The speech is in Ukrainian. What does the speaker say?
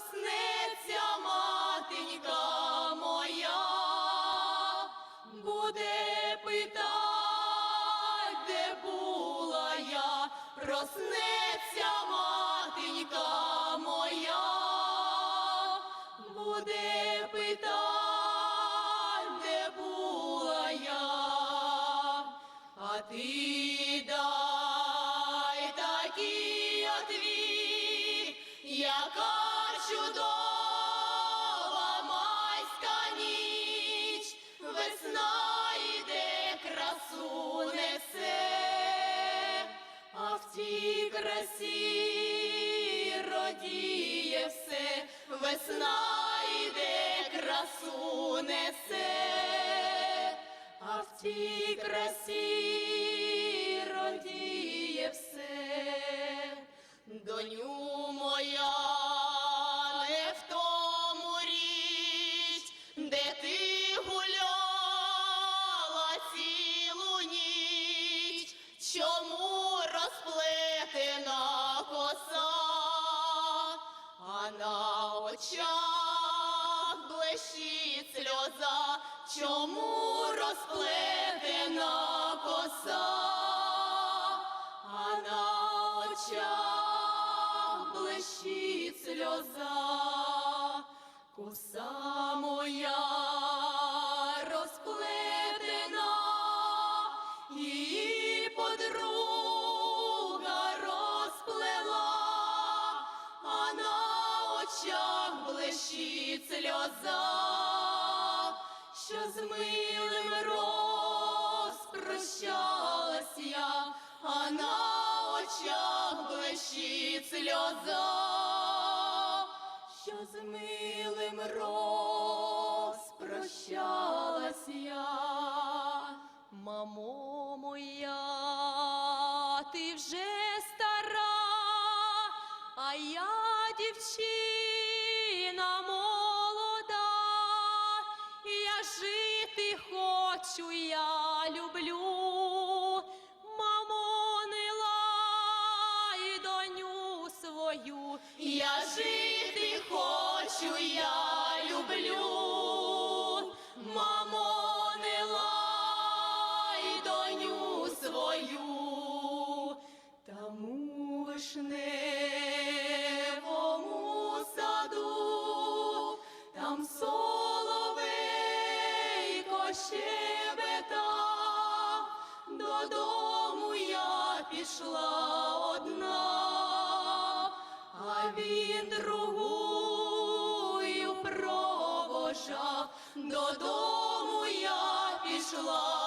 проснеться матенька моя, буде питать, де була я, проснеться матенька моя. Буде питать, де була я, а ти а красі родіє все, весна йде, красу несе, а в цій красі сльоза, чому розплетена коса, а на очах блищить сльоза, з милим розпрощалась я, а на очах блищить сльоза, що з милим розпрощалась я. Мамо моя, ти вже стара, а я дівчина молода, хочу, я люблю, мамо, не лай доню свою, я жити хочу, я люблю, мамо, не лай доню свою, пішла одна, а він другую провожав, додому я пішла.